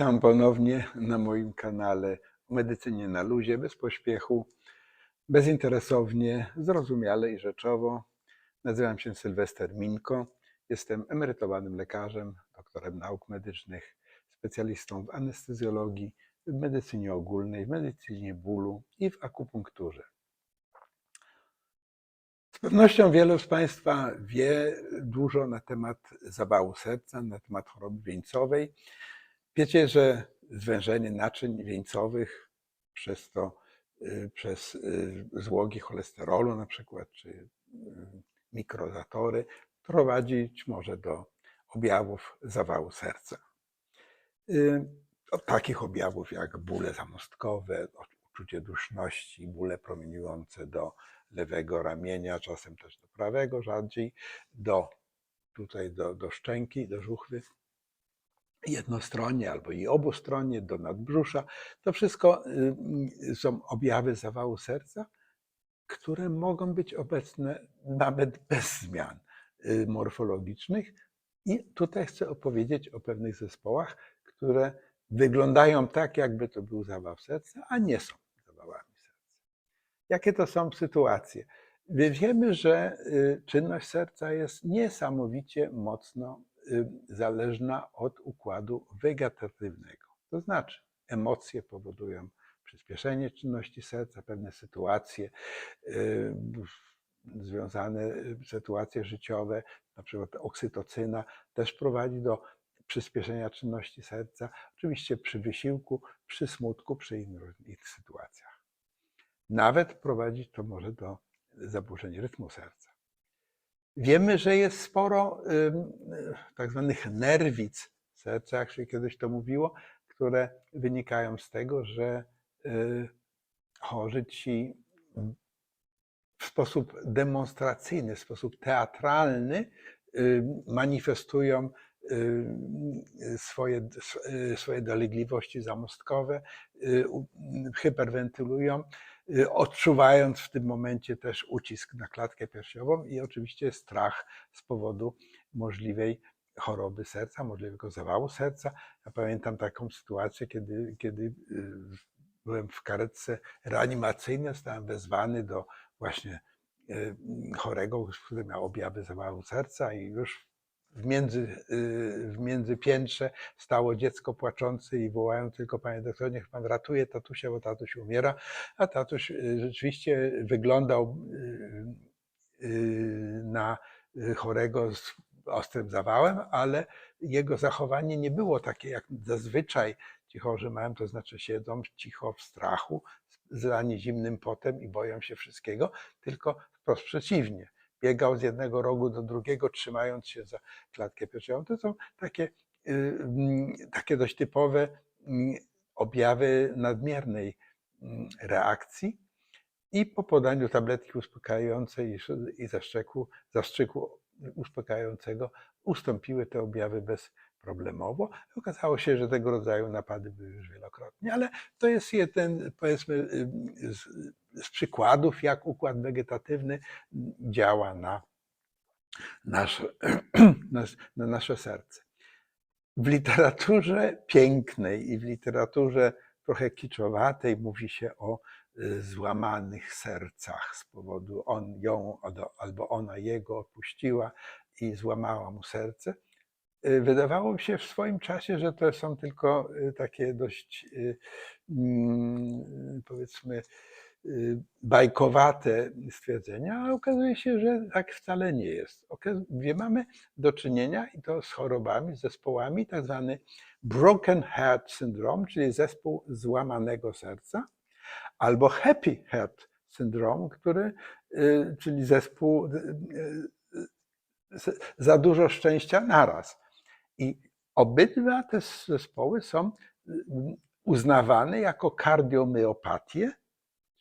Witam ponownie na moim kanale o medycynie na luzie, bez pośpiechu, bezinteresownie, zrozumiale i rzeczowo. Nazywam się Sylwester Minko. Jestem emerytowanym lekarzem, doktorem nauk medycznych, specjalistą w anestezjologii, w medycynie ogólnej, w medycynie bólu i w akupunkturze. Z pewnością wielu z Państwa wie dużo na temat zawału serca, na temat choroby wieńcowej. Wiecie, że zwężenie naczyń wieńcowych przez to, y, przez y, złogi cholesterolu na przykład, czy y, mikrozatory prowadzić może do objawów zawału serca. Od takich objawów jak bóle zamostkowe, uczucie duszności, bóle promieniujące do lewego ramienia, czasem też do prawego, rzadziej, do tutaj do, do szczęki, do żuchwy jednostronnie albo i obustronnie, do nadbrzusza. To wszystko y, są objawy zawału serca, które mogą być obecne nawet bez zmian y, morfologicznych. I tutaj chcę opowiedzieć o pewnych zespołach, które wyglądają tak, jakby to był zawał serca, a nie są zawałami serca. Jakie to są sytuacje? Wiemy, że y, czynność serca jest niesamowicie mocno zależna od układu wegetatywnego. To znaczy, emocje powodują przyspieszenie czynności serca, pewne sytuacje y, związane, y, sytuacje życiowe, na przykład oksytocyna, też prowadzi do przyspieszenia czynności serca, oczywiście przy wysiłku, przy smutku, przy innych sytuacjach. Nawet prowadzić to może do zaburzeń rytmu serca. Wiemy, że jest sporo tak zwanych nerwic serca, jak się kiedyś to mówiło, które wynikają z tego, że y, chorzy ci w sposób demonstracyjny, w sposób teatralny manifestują swoje, swoje dolegliwości zamostkowe, y, hyperwentylują. Y, odczuwając w tym momencie też ucisk na klatkę piersiową i oczywiście strach z powodu możliwej choroby serca, możliwego zawału serca. Ja pamiętam taką sytuację, kiedy, kiedy y, byłem w karetce reanimacyjnej, zostałem wezwany do właśnie y, chorego, który miał objawy zawału serca i już w, między, y, w międzypiętrze stało dziecko płaczące i wołają tylko, panie doktorze, niech pan ratuje tatusia, bo tatuś umiera. A tatuś y, rzeczywiście wyglądał y, na chorego z ostrym zawałem, ale jego zachowanie nie było takie, jak zazwyczaj ci chorzy mają, to znaczy siedzą cicho w strachu, zlani zimnym potem i boją się wszystkiego, tylko wprost przeciwnie biegał z jednego rogu do drugiego, trzymając się za klatkę piersiową. To są takie, y, mm, takie dość typowe mm, objawy nadmiernej mm, reakcji. I po podaniu tabletki uspokajającej i zaszczeku, zastrzyku uspokajającego ustąpiły te objawy bez problemowo. Okazało się, że tego rodzaju napady były już wielokrotnie, ale to jest jeden, powiedzmy, z, z przykładów, jak układ wegetatywny działa na nasze, na nasze serce. W literaturze pięknej i w literaturze trochę kiczowatej mówi się o y, złamanych sercach z powodu on ją albo ona jego opuściła i złamała mu serce. Y, wydawało mi się w swoim czasie, że to są tylko y, takie dość, y, mm, powiedzmy, bajkowate stwierdzenia, a okazuje się, że tak wcale nie jest. Mamy do czynienia i to z chorobami, z zespołami, tak zwany broken heart syndrome, czyli zespół złamanego serca, albo happy heart syndrome, który, czyli zespół za dużo szczęścia naraz. I obydwa te zespoły są y, uznawane jako kardiomyopatie,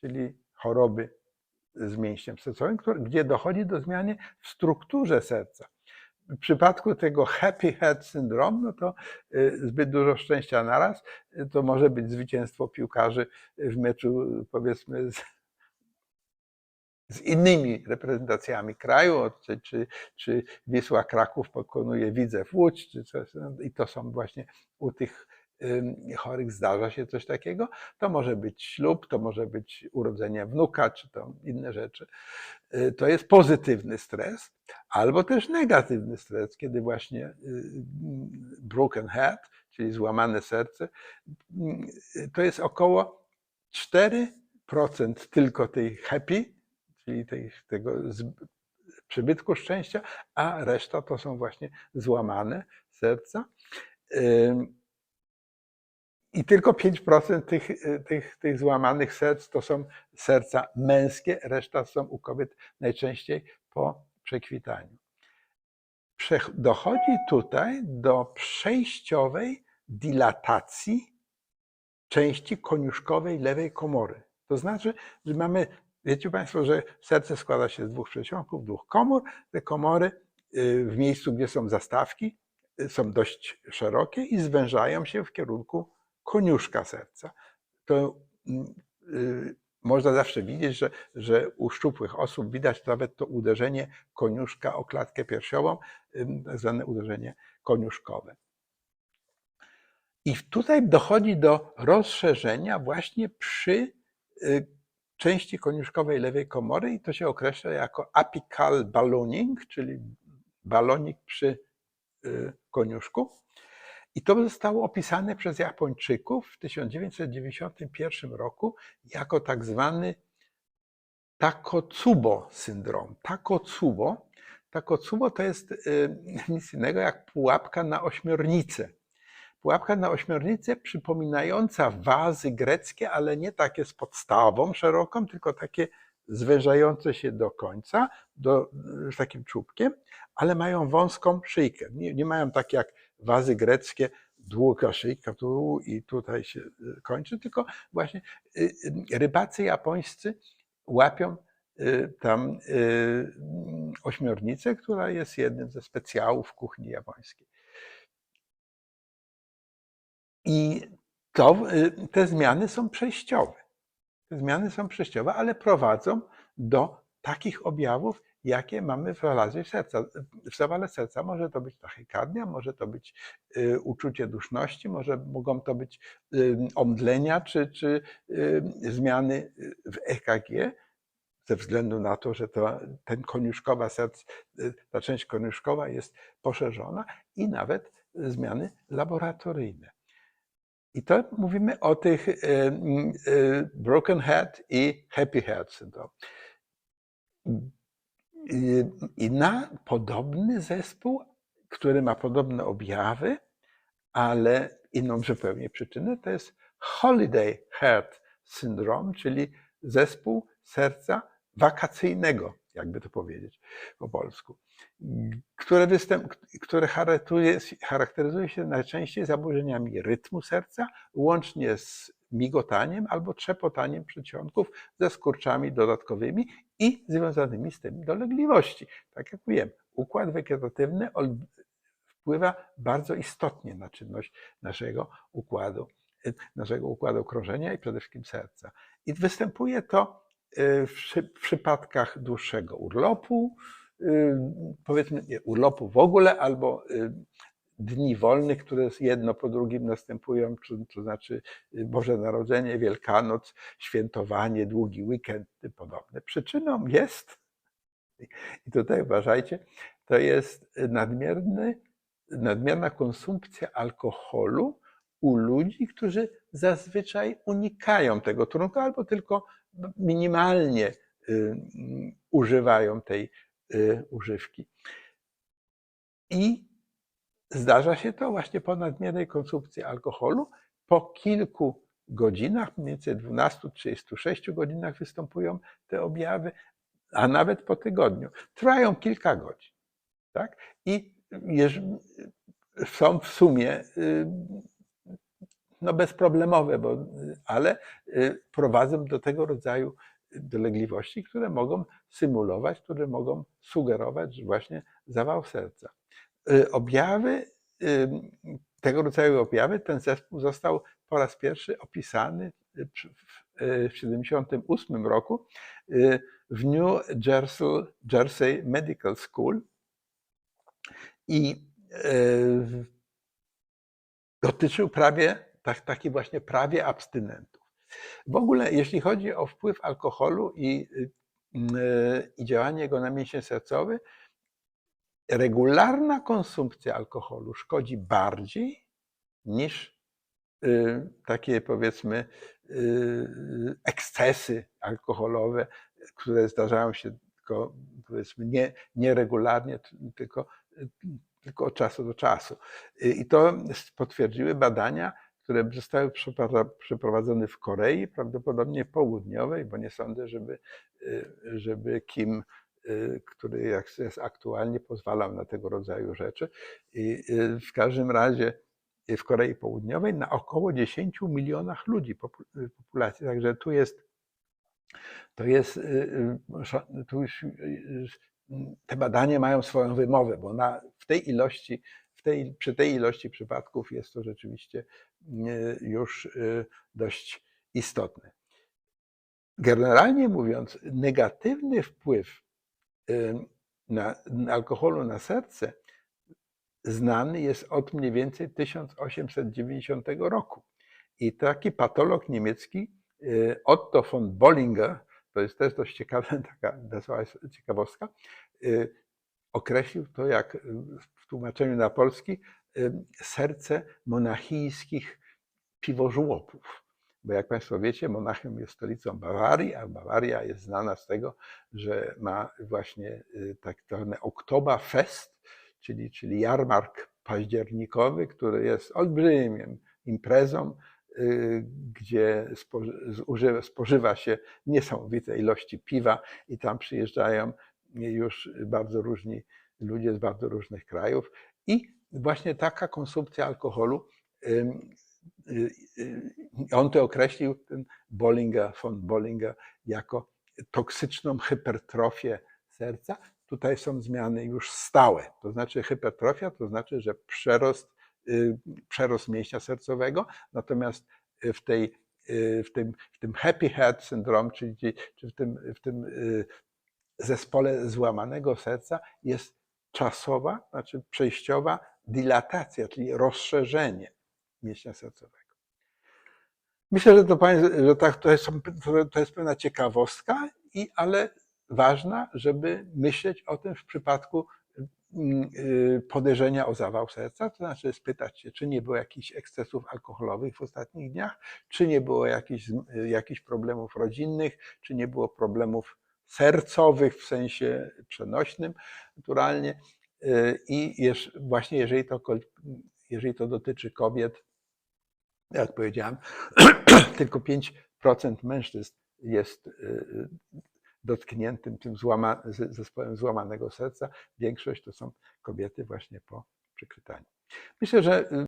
czyli choroby z mięśniem sercowym, gdzie dochodzi do zmiany w strukturze serca. W przypadku tego happy head syndrome, no to y, zbyt dużo szczęścia naraz, y, to może być zwycięstwo piłkarzy w meczu powiedzmy z innymi reprezentacjami kraju, czy, czy, czy Wisła Kraków pokonuje Widzew Łódź, czy coś, no i to są właśnie u tych chorych zdarza się coś takiego. To może być ślub, to może być urodzenie wnuka, czy to inne rzeczy. Y, To jest pozytywny stres, albo też negatywny stres, kiedy właśnie y, broken heart, czyli złamane serce, y, to jest około 4% tylko tej happy, czyli tej, tego z- przybytku szczęścia, a reszta to są właśnie złamane serca. I tylko 5% tych, y, tych, tych złamanych serc to są serca męskie, reszta są u kobiet najczęściej po przekwitaniu. Prze- Dochodzi tutaj do przejściowej dilatacji części koniuszkowej lewej komory. To znaczy, że mamy, wiecie Państwo, że serce składa się z dwóch przedsionków, dwóch komór. Te komory y, w miejscu, gdzie są zastawki, y, są dość szerokie i zwężają się w kierunku koniuszka serca. To mm, y, można zawsze widzieć, że, że u szczupłych osób widać nawet to uderzenie koniuszka o klatkę piersiową, tak zwane uderzenie koniuszkowe. I tutaj dochodzi do rozszerzenia właśnie przy części koniuszkowej lewej komory i to się określa jako apical ballooning, czyli balonik przy y, koniuszku. I to zostało opisane przez Japończyków w 1991 roku jako tak zwany Takotsubo syndrom. Takotsubo, Takotsubo to jest y, nic innego jak pułapka na ośmiornicę. Pułapka na ośmiornicę przypominająca wazy greckie, ale nie takie z podstawą szeroką, tylko takie zwężające się do końca, do, z takim czubkiem, ale mają wąską szyjkę. Nie, nie mają tak jak wazy greckie, długa szyjka tu i tutaj się y, kończy, tylko właśnie y, y, rybacy japońscy łapią tam mm, ośmiornicę, która jest jednym ze specjałów kuchni japońskiej. I to, y, te zmiany są przejściowe. Te zmiany są przejściowe, ale prowadzą do takich objawów, jakie mamy w relacji serca. W zawale serca może to być tachykardia, może to być y, uczucie duszności, może mogą to być omdlenia czy, czy y, zmiany w EKG, ze względu na to, że to, ten koniuszkowa serc, ta część koniuszkowa jest poszerzona i nawet zmiany laboratoryjne. I to mówimy o tych y, y, broken heart i happy heart syndrome. I na podobny zespół, który ma podobne objawy, ale inną zupełnie przyczynę, to jest holiday heart syndrome, czyli zespół serca wakacyjnego, jakby to powiedzieć po polsku, które, występ, które charakteryzuje, się najczęściej zaburzeniami rytmu serca, łącznie z migotaniem albo trzepotaniem przedsionków ze skurczami dodatkowymi i związanymi z tym dolegliwości. Tak jak mówiłem, układ wegetatywny wpływa bardzo istotnie na czynność naszego układu, naszego układu krążenia i przede wszystkim serca. I występuje to y, w w przypadkach dłuższego urlopu, powiedzmy nie, urlopu w ogóle, albo y, dni wolnych, które jedno po drugim następują, to, znaczy y, Boże Narodzenie, Wielkanoc, świętowanie, długi weekend i podobne. Przyczyną jest, i tutaj uważajcie, to jest nadmierny, nadmierna konsumpcja alkoholu u ludzi, którzy zazwyczaj unikają tego trunku albo tylko minimalnie y, mm, używają tej y, używki. I zdarza się to właśnie po nadmiernej konsumpcji alkoholu. Po kilku godzinach, mniej więcej 12-36 godzinach występują te objawy, a nawet po tygodniu. Trwają kilka godzin. Tak? I są w sumie y, no bezproblemowe, bo, ale y, prowadzą do tego rodzaju dolegliwości, które mogą symulować, które mogą sugerować właśnie zawał serca. Y, Objawy, tego rodzaju objawy, ten zespół został po raz pierwszy opisany y, w y, w 1978 roku y, w New Jersey, Jersey Medical School i dotyczył prawie tak, taki właśnie prawie abstynentów. W ogóle, jeśli chodzi o wpływ alkoholu i, y, i działanie jego na mięsień sercowy, regularna konsumpcja alkoholu szkodzi bardziej niż y, takie powiedzmy y, ekscesy alkoholowe, które zdarzają się tylko powiedzmy nie, nieregularnie, tylko, tylko od czasu do czasu. I to potwierdziły badania, które zostały przeprowadzone w Korei, prawdopodobnie południowej, bo nie sądzę, żeby, żeby Kim, który jak jest aktualnie, pozwalał na tego rodzaju rzeczy. I w każdym razie w Korei Południowej na około 10 milionach ludzi populacji. Także tu jest to jest, tu już te badania mają swoją wymowę, bo na, w tej ilości, w tej, przy tej ilości przypadków jest to rzeczywiście już dość istotne. Generalnie mówiąc, negatywny wpływ na, na alkoholu na serce znany jest od mniej więcej 1890 roku. I taki patolog niemiecki Otto von Bollinger, to jest też dość ciekawa taka ciekawostka, określił to jak w tłumaczeniu na polski serce monachijskich piwożłopów. Bo jak Państwo wiecie, Monachium jest stolicą Bawarii, a Bawaria jest znana z tego, że ma właśnie tak zwany Oktoberfest, czyli, czyli jarmark październikowy, który jest olbrzymią imprezą, gdzie spożywa się niesamowite ilości piwa i tam przyjeżdżają już bardzo różni ludzie z bardzo różnych krajów. I właśnie taka konsumpcja alkoholu, on to określił, ten Bollinger, von Bollinger, jako toksyczną hypertrofię serca. Tutaj są zmiany już stałe, to znaczy hypertrofia, to znaczy, że przerost przerost mięśnia sercowego, natomiast w, tej, w, tym, w tym happy heart syndrome, czyli czy w tym, w tym zespole złamanego serca jest czasowa, znaczy przejściowa dilatacja, czyli rozszerzenie mięśnia sercowego. Myślę, że to, że tak, to, jest, to jest pewna ciekawostka, i, ale ważna, żeby myśleć o tym w przypadku Y, podejrzenia o zawał serca, to znaczy spytać się, czy nie było jakichś ekscesów alkoholowych w ostatnich dniach, czy nie było jakichś, jakichś problemów rodzinnych, czy nie było problemów sercowych w sensie przenośnym, naturalnie. Y, I właśnie jeżeli to, jeżeli to dotyczy kobiet, jak powiedziałem, tylko 5% mężczyzn jest y, dotkniętym tym złama, zespołem złamanego serca. Większość to są kobiety właśnie po przykrytaniu. Myślę, że